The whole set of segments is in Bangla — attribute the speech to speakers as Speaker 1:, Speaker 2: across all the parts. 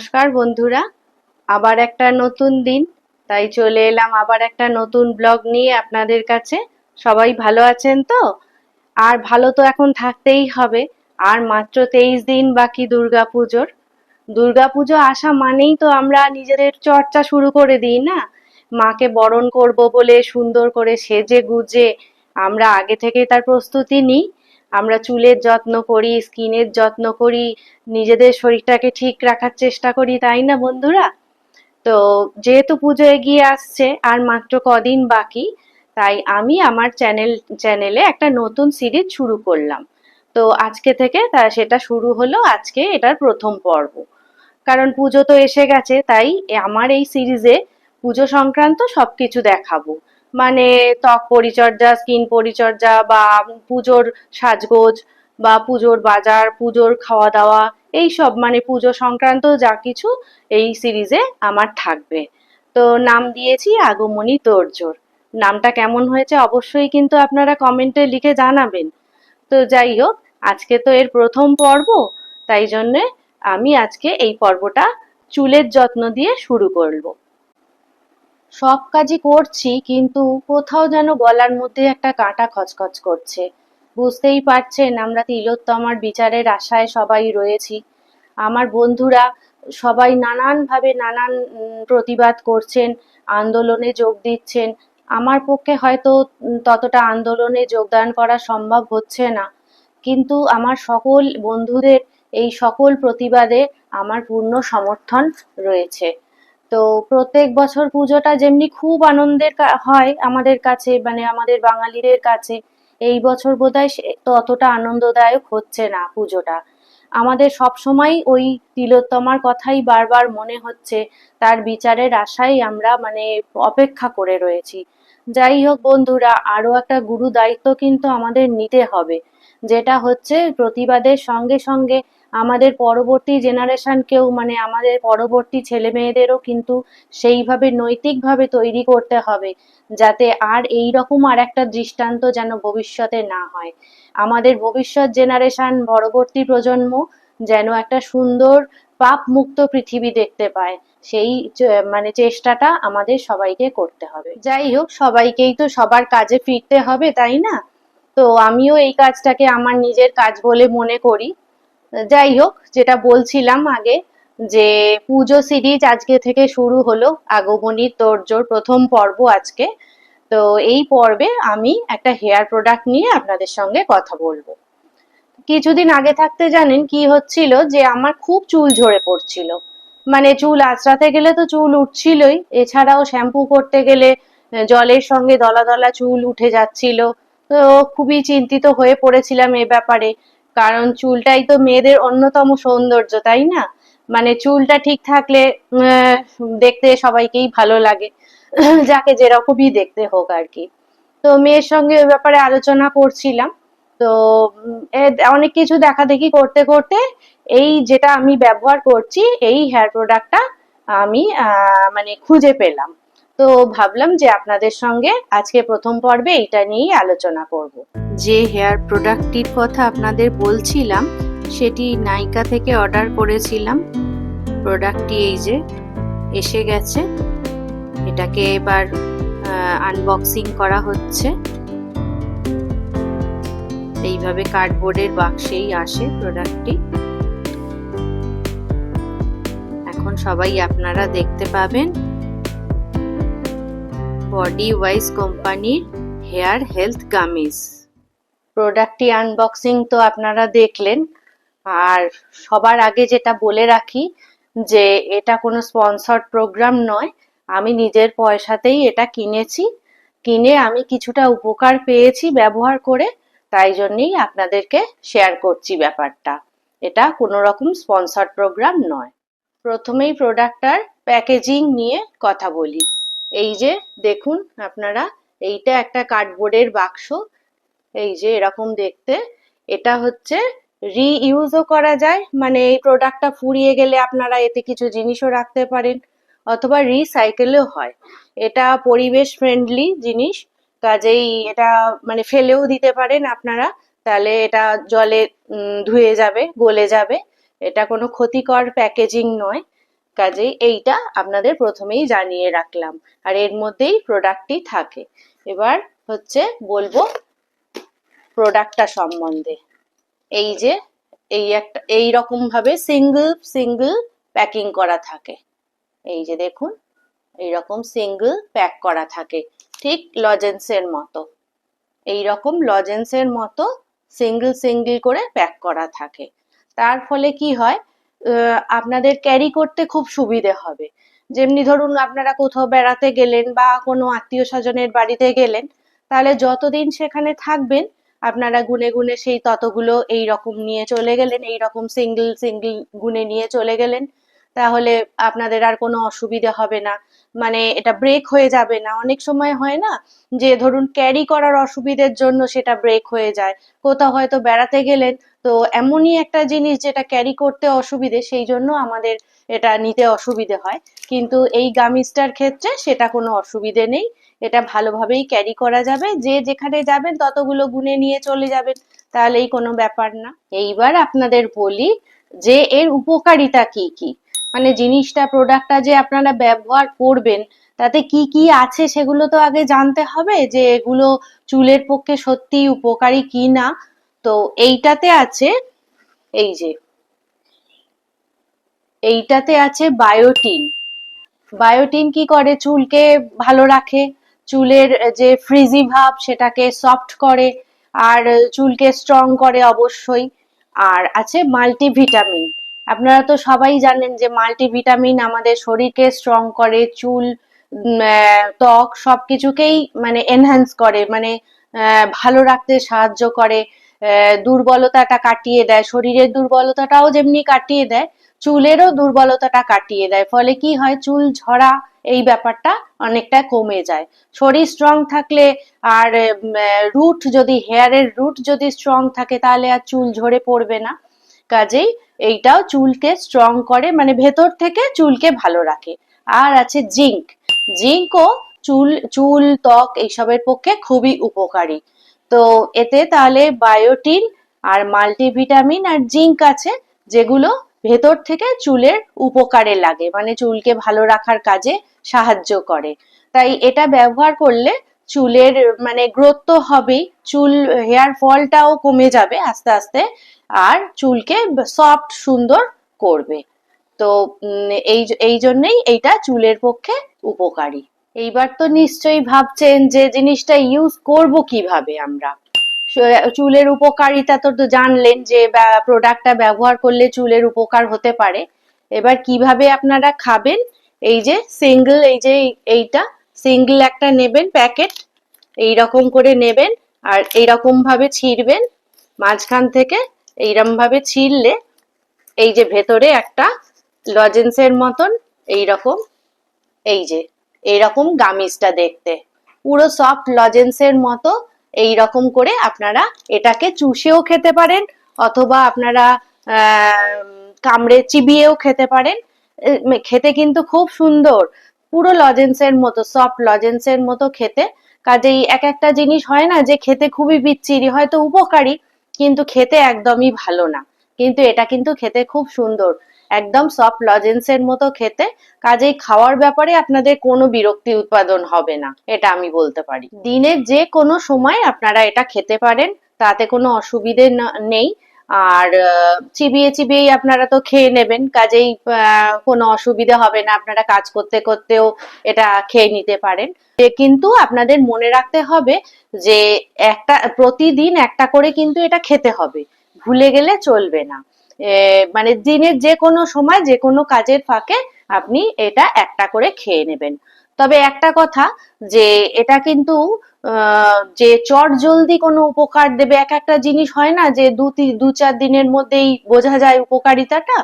Speaker 1: নমস্কার বন্ধুরা, আবার একটা নতুন দিন। তাই চলে এলাম আবার একটা নতুন ব্লগ নিয়ে আপনাদের কাছে। সবাই ভালো আছেন তো? আর ভালো তো এখন থাকতেই হবে। আর মাত্র তেইশ দিন বাকি দুর্গাপুজোর। দুর্গাপুজো আসা মানেই তো আমরা নিজেদের চর্চা শুরু করে দিই, না? মাকে বরণ করব বলে সুন্দর করে সেজে গুজে আমরা আগে থেকে তার প্রস্তুতি নিই। আমরা চুলের যত্ন করি, স্কিনের যত্ন করি, নিজেদের শরীরটাকে ঠিক রাখার চেষ্টা করি, তাই না বন্ধুরা? তো যেহেতু পুজো এগিয়ে আসছে আর মাত্র কদিন বাকি, তাই আমি আমার চ্যানেল, চ্যানেলে একটা নতুন সিরিজ শুরু করলাম। তো আজকে থেকে তা, সেটা শুরু হলো আজকে এটার প্রথম পর্ব। কারণ পুজো তো এসে গেছে, তাই আমার এই সিরিজে পুজো সংক্রান্ত সবকিছু দেখাবো। মানে ত্বক পরিচর্যা স্কিন পরিচর্যা বা পুজোর সাজগোজ বা পুজোর বাজার, পুজোর খাওয়া দাওয়া এই সব মানে পুজো সংক্রান্ত যা কিছু এই সিরিজে আমার থাকবে। তো নাম দিয়েছি আগমনী তোরজোর নামটা কেমন হয়েছে অবশ্যই কিন্তু আপনারা কমেন্টে লিখে জানাবেন। তো যাই হোক, আজকে তো এর প্রথম পর্ব, তাই জন্যে আমি আজকে এই পর্বটা চুলের যত্ন দিয়ে শুরু করব। সব কাজই করছি, কিন্তু কোথাও যেন গলার মধ্যে একটা কাঁটা খচখচ করছে। বুঝতেই পারছেন, আমরা তিলোত্তমার বিচারের আশায় সবাই রয়েছি। আমার বন্ধুরা সবাই নানানভাবে নানান প্রতিবাদ করছেন, আন্দোলনে যোগ দিচ্ছেন। আমার পক্ষে হয়তো ততটা আন্দোলনে যোগদান করা সম্ভব হচ্ছে না। কিন্তু আমার সকল বন্ধুদের এই সকল প্রতিবাদে আমার পূর্ণ সমর্থন রয়েছে। তো প্রত্যেক বছর পুজোটা যেমনি খুব আনন্দের হয় আমাদের কাছে মানে আমাদের বাঙালিদের কাছে, এই বছর বোধহয় সে- ততটা আনন্দদায়ক হচ্ছে না পুজোটা। আমাদের সব সময় ওই তিলোত্তমার কথাই বারবার মনে হচ্ছে, তার বিচারের আশায় আমরা মানে অপেক্ষা করে রয়েছি। যাই হোক বন্ধুরা আরও একটা গুরু দায়িত্ব কিন্তু আমাদের নিতে হবে। যেটা হচ্ছে প্রতিবাদের সঙ্গে সঙ্গে আমাদের পরবর্তী জেনারেশনকেও মানে আমাদের পরবর্তী ছেলে মেয়েদেরও কিন্তু সেইভাবে নৈতিকভাবে তৈরি করতে হবে, যাতে আর এই রকম আর একটা দৃষ্টান্ত যেন ভবিষ্যতে না হয়। আমাদের ভবিষ্যৎ জেনারেশন পরবর্তী প্রজন্ম যেন একটা সুন্দর পাপ মুক্ত পৃথিবী দেখতে পায়, সেই মানে চেষ্টাটা আমাদের সবাইকে করতে হবে। যাই হোক, সবাইকেই তো সবার কাজে ফিরতে হবে, তাই না? তো আমিও এই কাজটাকে আমার নিজের কাজ বলে মনে করি। যাই হোক, যেটা বলছিলাম আগে যে পুজো সিরিজ আজকে থেকে শুরু হলো, আগমনীর তোড়জোড় প্রথম পর্ব আজকে। তো এই পর্বে আমি একটা হেয়ার প্রোডাক্ট নিয়ে আপনাদের সঙ্গে কথা বলব। কিছুদিন আগে থাকতে জানেন কি হচ্ছিল যে আমার খুব চুল ঝরে পড়ছিল। মানে চুল আঁচড়াতে গেলে তো চুল উঠছিলই, এছাড়াও শ্যাম্পু করতে গেলে জলের সঙ্গে দলা দলা চুল উঠে যাচ্ছিল। তো খুবই চিন্তিত হয়ে পড়েছিলাম এ ব্যাপারে। কারণ চুলটাই তো মেয়েদের অন্যতম সৌন্দর্য, তাই না? মানে চুলটা ঠিক থাকলে দেখতে সবাইকেই ভালো লাগে। যাকে যেরকমই দেখতে হোক আর কি। তো মেয়ের সঙ্গে ওই ব্যাপারে আলোচনা করছিলাম। তো অনেক কিছু দেখা দেখি করতে করতে এই যেটা আমি ব্যবহার করছি, এই হেয়ার প্রোডাক্টটা আমি মানে খুঁজে পেলাম। তো ভাবলাম যে আপনাদের সঙ্গে আজকে প্রথম পর্বে এটা নিয়েই আলোচনা করব। যে হেয়ার প্রোডাক্টটির কথা আপনাদের বলছিলাম, সেটি নাইকা থেকে অর্ডার করেছিলাম। প্রোডাক্টটি এই যে এসে গেছে। এটাকে এবার আনবক্সিং করা হচ্ছে। এইভাবে কার্ডবোর্ডের বাক্সেই আসে প্রোডাক্টটি। এখন সবাই আপনারা দেখতে পাবেন বডি ওয়াইজ কোম্পানির হেয়ার হেলথ গামিজ। প্রোডাক্টটি আনবক্সিং তো আপনারা দেখলেন। আর সবার আগে যেটা বলে রাখি যে এটা কোনো স্পন্সর্ড প্রোগ্রাম নয়। আমি নিজের পয়সাতেই এটা কিনেছি। কিনে আমি কিছুটা উপকার পেয়েছি ব্যবহার করে, তাই জন্যেই আপনাদেরকে শেয়ার করছি ব্যাপারটা। এটা কোনো রকম স্পন্সর্ড প্রোগ্রাম নয়। প্রথমেই প্রোডাক্টটার প্যাকেজিং নিয়ে কথা বলি। এই যে দেখুন আপনারা, এইটা একটা কার্ডবোর্ডের বাক্স। এই যে এরকম দেখতে। এটা হচ্ছে রিইউজও করা যায় মানে এই প্রোডাক্টটা ফুরিয়ে গেলে আপনারা এতে কিছু জিনিসও রাখতে পারেন, অথবা রিসাইকেলও হয়। এটা পরিবেশ ফ্রেন্ডলি জিনিস, কাজেই এটা মানে ফেলেও দিতে পারেন আপনারা, তাহলে এটা জলে ধুয়ে যাবে, গলে যাবে। এটা কোনো ক্ষতিকর প্যাকেজিং নয়। কাজেই এইটা আপনাদের প্রথমেই জানিয়ে রাখলাম। আর এর মধ্যেই প্রোডাক্টটি থাকে। এবার হচ্ছে বলব প্রোডাক্টটা সম্বন্ধে। এই যে, এই একটা, এই রকম ভাবে সিঙ্গেল সিঙ্গেল প্যাকিং করা থাকে। এই যে দেখুন এই রকম সিঙ্গেল প্যাক করা থাকে। ঠিক লজেন্সের মতো। এই রকম লজেন্সের মতো সিঙ্গেল সিঙ্গেল করে প্যাক করা থাকে। তার ফলে কি হয় আপনাদের ক্যারি করতে খুব সুবিধে হবে। যেমনি ধরুন আপনারা কোথাও বেড়াতে গেলেন বা কোনো আত্মীয় স্বজনের বাড়িতে গেলেন, তাহলে যতদিন সেখানে থাকবেন, আপনারা গুনে গুনে সেই ততগুলো এই রকম নিয়ে চলে গেলেন, এই রকম সিঙ্গেল সিঙ্গেল গুনে নিয়ে চলে গেলেন, তাহলে আপনাদের আর কোনো অসুবিধা হবে না। মানে এটা ব্রেক হয়ে যাবে না। অনেক সময় হয় না যে ধরুন ক্যারি করার অসুবিধের জন্য সেটা ব্রেক হয়ে যায়। কোথাও হয়তো বেড়াতে গেলেন, তো এমনই একটা জিনিস যেটা ক্যারি করতে অসুবিধে, সেই জন্য আমাদের এটা নিতে অসুবিধে হয়। কিন্তু এই গামিজটার ক্ষেত্রে সেটা কোনো অসুবিধে নেই। এটা ভালোভাবেই ক্যারি করা যাবে। যে যেখানে যাবেন ততগুলো গুনে নিয়ে চলে যাবেন। তাহলেই কোনো ব্যাপার না। এইবার আপনাদের বলি যে এর উপকারিতা কি কি? মানে জিনিসটা প্রোডাক্টটা যে আপনারা ব্যবহার করবেন, তাতে কি কি আছে সেগুলো তো আগে জানতে হবে যে এগুলো চুলের পক্ষে সত্যি উপকারী কি না। তো এইটাতে আছে, এই যে, এইটাতে আছে বায়োটিন বায়োটিন কি করে? চুলকে ভালো রাখে, চুলের যে ফ্রিজি ভাব সেটাকে সফট করে, আর চুলকে স্ট্রং করে অবশ্যই। আর আছে মাল্টিভিটামিন আপনারা তো সবাই জানেন যে মাল্টিভিটামিন আমাদের শরীরকে স্ট্রং করে, চুল ত্বক সবকিছুকেই মানে এনহ্যান্স করে মানে ভালো রাখতে সাহায্য করে দুর্বলতাটা কাটিয়ে দেয়, শরীরের দুর্বলতাটাও যেমনি কাটিয়ে দেয়, চুলেরও দুর্বলতাটা কাটিয়ে দেয়, ফলে কি হয়? চুল ঝরা এই ব্যাপারটা অনেকটা কমে যায়। শরীর স্ট্রং থাকলে আর রুট যদি হেয়ারের রুট যদি স্ট্রং থাকে তাহলে আর চুল ঝরে পড়বে না। কাজেই এইটাও চুলকে স্ট্রং করে মানে ভেতর থেকে চুলকে ভালো রাখে। আর আছে জিঙ্ক জিঙ্কও চুল চুল, ত্বক এইসবের পক্ষে খুবই উপকারী। তো এতে তাহলে বায়োটিন আর মাল্টিভিটামিন আর জিঙ্ক আছে, যেগুলো ভেতর থেকে চুলের উপকারে লাগে মানে চুলকে ভালো রাখার কাজে সাহায্য করে। তাই এটা ব্যবহার করলে চুলের মানে গ্রোথ তো হবেই। চুল হেয়ার ফলটাও কমে যাবে আস্তে আস্তে। আর চুলকে সফট সুন্দর করবে। তো এই এই জন্যই এইটা চুলের পক্ষে উপকারী। এইবার তো নিশ্চয়ই ভাবছেন যে জিনিসটা ইউজ করব কীভাবে আমরা? চুলের উপকারিতা তো তো জানলেন যে প্রোডাক্টটা ব্যবহার করলে চুলের উপকার হতে পারে। এবার কীভাবে আপনারা খাবেন? এই যে সিঙ্গেল এই যে এইটা সিঙ্গেল একটা নেবেন প্যাকেট এই রকম করে নেবেন আর এইরকম ভাবে ছিঁড়বেন। মাঝখান থেকে এইরকম ভাবে ছিঁড়লে এই যে ভেতরে একটা লজেন্সের মতন এই রকম এই যে এইরকম গামিজটা দেখতে। পুরো সফট লজেন্সের মতো এই রকম করে আপনারা এটাকে চুষেও খেতে পারেন অথবা আপনারা কামড়ে চিবিয়েও খেতে পারেন। খেতে কিন্তু খুব সুন্দর। পুরো লজেন্সের মতো সফট লজেন্সের মতো খেতে কাজেই এক একটা জিনিস হয় না যে খেতে খুবই বিচ্ছিরি, হয়তো উপকারী, কিন্তু খেতে একদমই ভালো না। কিন্তু এটা কিন্তু খেতে খুব সুন্দর, একদম সফট লজেন্সের মতো খেতে। কাজেই খাওয়ার ব্যাপারে আপনাদের কোনো বিরক্তি উৎপাদন হবে না, এটা আমি বলতে পারি। দিনের যে কোনো সময় আপনারা এটা খেতে পারেন, তাতে কোনো অসুবিধে নেই। আর চিবিয়ে চিবিয়েই আপনারা তো খেয়ে নেবেন। কাজেই কোনো অসুবিধা হবে না। আপনারা কাজ করতে করতেও এটা খেয়ে নিতে পারেন। কিন্তু আপনাদের মনে রাখতে হবে যে একটা, প্রতিদিন একটা করে কিন্তু এটা খেতে হবে। ভুলে গেলে চলবে না। মানে দিনের যে কোনো সময়, যে কোনো কাজের ফাঁকে আপনি এটা একটা করে খেয়ে নেবেন। তবে একটা কথা যে এটা কিন্তু যে চট জলদি কোনো উপকার দেবে, এক একটা জিনিস হয় না যে দু দু চার দিনের মধ্যেই বোঝা যায় উপকারিতাটা,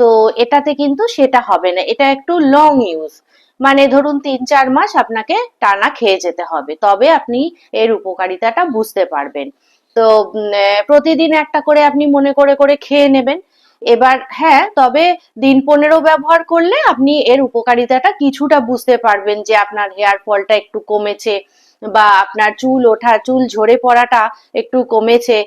Speaker 1: তো এটাতে কিন্তু সেটা হবে না। এটা একটু লং ইউজ মানে ধরুন তিন চার মাস আপনাকে টানা খেয়ে যেতে হবে, তবে আপনি এর উপকারিতাটা বুঝতে পারবেন। তো প্রতিদিন একটা করে আপনি মনে করে করে খেয়ে নেবেন। এবার হ্যাঁ তবে দিন পনেরো ব্যবহার করলে আপনি এর উপকারিতাটা কিছুটা বুঝতে পারবেন যে আপনার হেয়ার ফলটা একটু কমেছে বা আপনার চুল ওঠা, চুল ঝরে পড়াটা একটু কমেছে,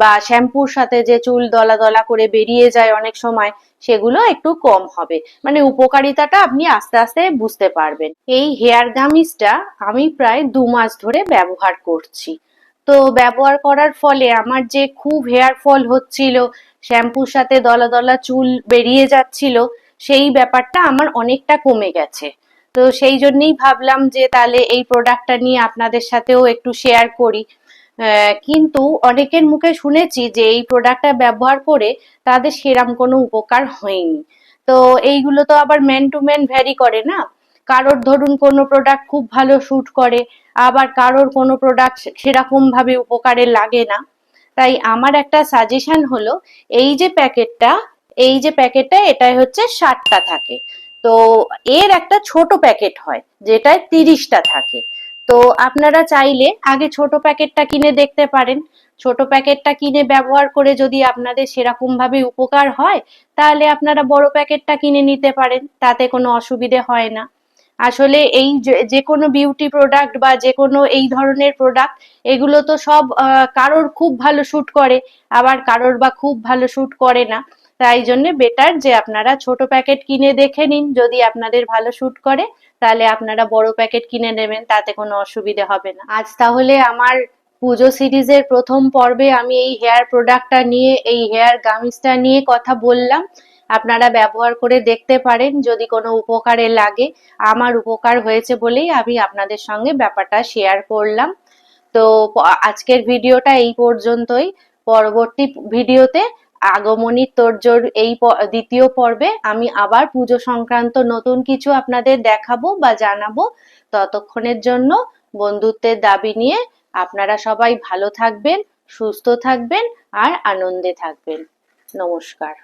Speaker 1: বা শ্যাম্পুর সাথে যে চুল দলা দলা করে বেরিয়ে যায় অনেক সময়, সেগুলো একটু কম হবে। মানে উপকারিতাটা আপনি আস্তে আস্তে বুঝতে পারবেন। এই হেয়ার গামিজটা আমি প্রায় দু মাস ধরে ব্যবহার করছি। তো ব্যবহার করার ফলে আমার যে খুব হেয়ার ফল হচ্ছিল শ্যাম্পুর সাথে দলা দলা চুল বেরিয়ে যাচ্ছিল, সেই ব্যাপারটা আমার অনেকটা কমে গেছে। তো সেই জন্যই ভাবলাম যে তাহলে এই প্রোডাক্টটা নিয়ে আপনাদের সাথেও একটু শেয়ার করি। কিন্তু অনেকের মুখে শুনেছি যে এই প্রোডাক্টটা ব্যবহার করে তাদের সেরাম কোনো উপকার হয়নি। তো এইগুলো তো আবার ম্যান টু ম্যান ভ্যারি করে না। কারোর ধরুন কোনো প্রোডাক্ট খুব ভালো শুট করে আবার কারোর কোনো প্রোডাক্ট সেরকম ভাবে উপকারে লাগে না। তাই আমার একটা সাজেশন হলো, এই যে প্যাকেটটা, এই যে প্যাকেটটা, এটাই হচ্ছে ষাটটা থাকে। তো এর একটা ছোট প্যাকেট হয়, যেটায় তিরিশটা থাকে। তো আপনারা চাইলে আগে ছোট প্যাকেটটা কিনে দেখতে পারেন। ছোট প্যাকেটটা কিনে ব্যবহার করে যদি আপনাদের সেরকম ভাবে উপকার হয়, তাহলে আপনারা বড় প্যাকেটটা কিনে নিতে পারেন, তাতে কোনো অসুবিধে হয় না। আসলে এই যে- কোনো বিউটি প্রোডাক্ট বা যে কোনো এই ধরনের প্রোডাক্ট এগুলো তো সব কারোর খুব ভালো শ্যুট করে, আবার কারোর বা খুব ভালো শ্যুট করে না। তাই জন্য বেটার যে আপনারা ছোট প্যাকেট কিনে দেখে নিন, যদি আপনাদের ভালো শ্যুট করে, তাহলে আপনারা বড় প্যাকেট কিনে নেবেন, তাতে কোনো অসুবিধে হবে না। আজ তাহলে আমার পুজো সিরিজের প্রথম পর্বে আমি এই হেয়ার প্রোডাক্টটা নিয়ে, এই হেয়ার গামিজটা নিয়ে কথা বললাম। আপনারা ব্যবহার করে দেখতে পারেন যদি কোনো উপকারে লাগে। আমার উপকার হয়েছে বলেই আমি আপনাদের সঙ্গে ব্যাপারটা শেয়ার করলাম। তো আজকের ভিডিওটা এই পর্যন্তই। পরবর্তী ভিডিওতে আগমনী তোরজোর এই দ্বিতীয় পর্বে আমি আবার পুজো সংক্রান্ত নতুন কিছু আপনাদের দেখাবো বা জানাব। ততক্ষণের জন্য বন্ধুত্বের দাবি নিয়ে আপনারা সবাই ভালো থাকবেন, সুস্থ থাকবেন আর আনন্দে থাকবেন। নমস্কার।